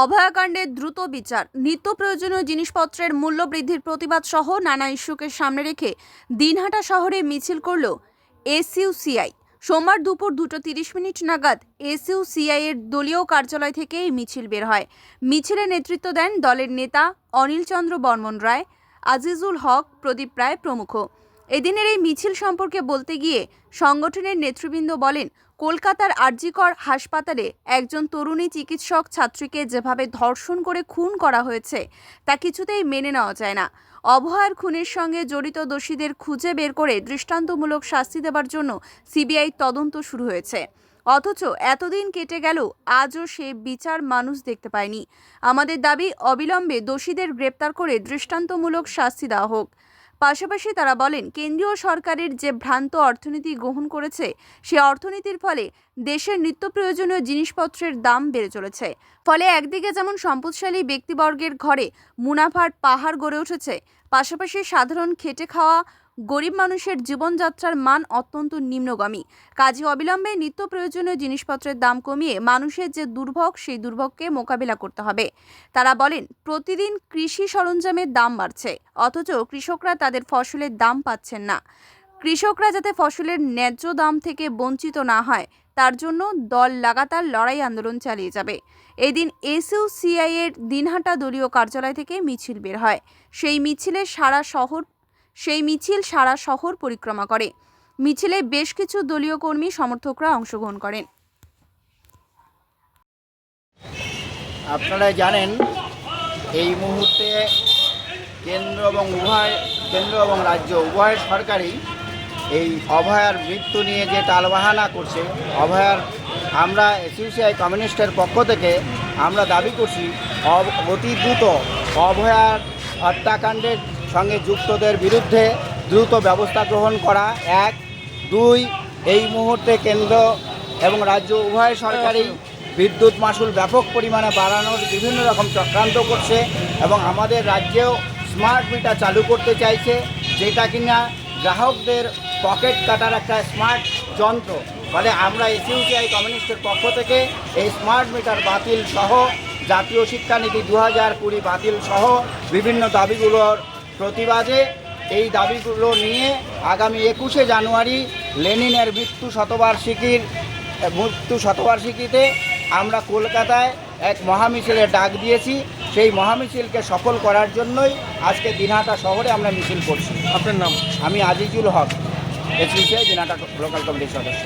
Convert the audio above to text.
অভয়াকাণ্ডের দ্রুত বিচার। নিত্য প্রয়োজনীয় জিনিসপত্রের মূল্য বৃদ্ধির প্রতিবাদ সহ নানা ইস্যুকে সামনে রেখে দিনহাটা শহরে মিছিল করল এসইউসিআই। সোমবার দুপুর দুটো তিরিশ মিনিট নাগাদ এসইউসিআই এর দলীয় কার্যালয় থেকে এই মিছিল বের হয়। মিছিলে নেতৃত্ব দেন দলের নেতা অনিল চন্দ্র বর্মন রায়, আজিজুল হক, প্রদীপ রায় প্রমুখ। এদিনের এই মিছিল সম্পর্কে বলতে গিয়ে সংগঠনের নেতৃবৃন্দ বলেন, কলকাতার আরজিকর হাসপাতালে একজন তরুণী চিকিৎসক ছাত্রীকে যেভাবে ধর্ষণ করে খুন করা হয়েছে, তা কিছুতেই মেনে নেওয়া যায় না। অভয়ার খুনের সঙ্গে জড়িত দোষীদের খুঁজে বের করে দৃষ্টান্তমূলক শাস্তি দেওয়ার জন্য সিবিআই তদন্ত শুরু হয়েছে। অথচ এতদিন কেটে গেল, আজও সে বিচার মানুষ দেখতে পায়নি। আমাদের দাবি, অবিলম্বে দোষীদের গ্রেপ্তার করে দৃষ্টান্তমূলক শাস্তি দেওয়া হোক। পাশাপাশি তারা বলেন, কেন্দ্রীয় সরকারের যে ভ্রান্ত অর্থনীতি গ্রহণ করেছে, সে অর্থনীতির ফলে দেশের নিত্য প্রয়োজনীয় জিনিসপত্রের দাম বেড়ে চলেছে। ফলে একদিকে যেমন সম্পদশালী ব্যক্তিবর্গের ঘরে মুনাফার পাহাড় গড়ে উঠেছে, পাশাপাশি সাধারণ খেটে খাওয়া গরিব মানুষের জীবনযাত্রার মান অত্যন্ত নিম্নগামী। কাজে অবিলম্বে নিত্য প্রয়োজনীয় জিনিসপত্রের দাম কমিয়ে মানুষের যে দুর্ভোগ, সেই দুর্ভোগকে মোকাবিলা করতে হবে। তারা বলেন, প্রতিদিন কৃষি সরঞ্জামের দাম বাড়ছে, অথচ কৃষকরা তাদের ফসলের দাম পাচ্ছেন না। কৃষকরা যাতে ফসলের ন্যায্য দাম থেকে বঞ্চিত না হয়, তার জন্য দল লাগাতার লড়াই আন্দোলন চালিয়ে যাবে। এদিন এসইউ সিআই এর দিনহাটা দলীয় কার্যালয় থেকে মিছিল বের হয়। সেই মিছিলে সারা শহর সেই মিছিল সারা শহর পরিক্রমা করে। মিছিলে বেশ কিছু দলীয় কর্মী সমর্থকরা অংশগ্রহণ করেন। আপনারা জানেন, এই মুহূর্তে কেন্দ্র এবং উভয় কেন্দ্র এবং রাজ্য উভয় সরকারই এই অভয়ার মৃত্যু নিয়ে যে টালবাহানা করছে, অভয়ার আমরা এসইউসিআই কমিউনিস্টের পক্ষ থেকে আমরা দাবি করছি অতি দ্রুত অভয়ার হত্যাকাণ্ডের সঙ্গে যুক্তদের বিরুদ্ধে দ্রুত ব্যবস্থা গ্রহণ করা এক। দুই, এই মুহূর্তে কেন্দ্র এবং রাজ্য উভয় সরকারই বিদ্যুৎ মাসুল ব্যাপক পরিমাণে বাড়ানোর বিভিন্ন রকম চক্রান্ত করছে এবং আমাদের রাজ্যেও স্মার্ট মিটার চালু করতে চাইছে, যেটা কিনা গ্রাহকদের পকেট কাটার একটা স্মার্ট যন্ত্র। ফলে আমরা এসইউটিআই কমিউনিস্টের পক্ষ থেকে এই স্মার্ট মিটার বাতিল সহ জাতীয় শিক্ষানীতি দু হাজার কুড়ি বাতিল সহ বিভিন্ন দাবিগুলোর প্রতিবাদে এই দাবিগুলো নিয়ে আগামী একুশে জানুয়ারি লেনিনের মৃত্যু শতবার্ষিকীর মৃত্যু শতবার্ষিকীতে আমরা কলকাতায় এক মহামিছিলের ডাক দিয়েছি। সেই মহামিছিলকে সফল করার জন্যই আজকে দিনহাটা শহরে আমরা মিছিল করছি। আপনার নাম? আমি আজিজুল হক এসবিসিআই দিনহাটা লোকাল কমিটির সদস্য।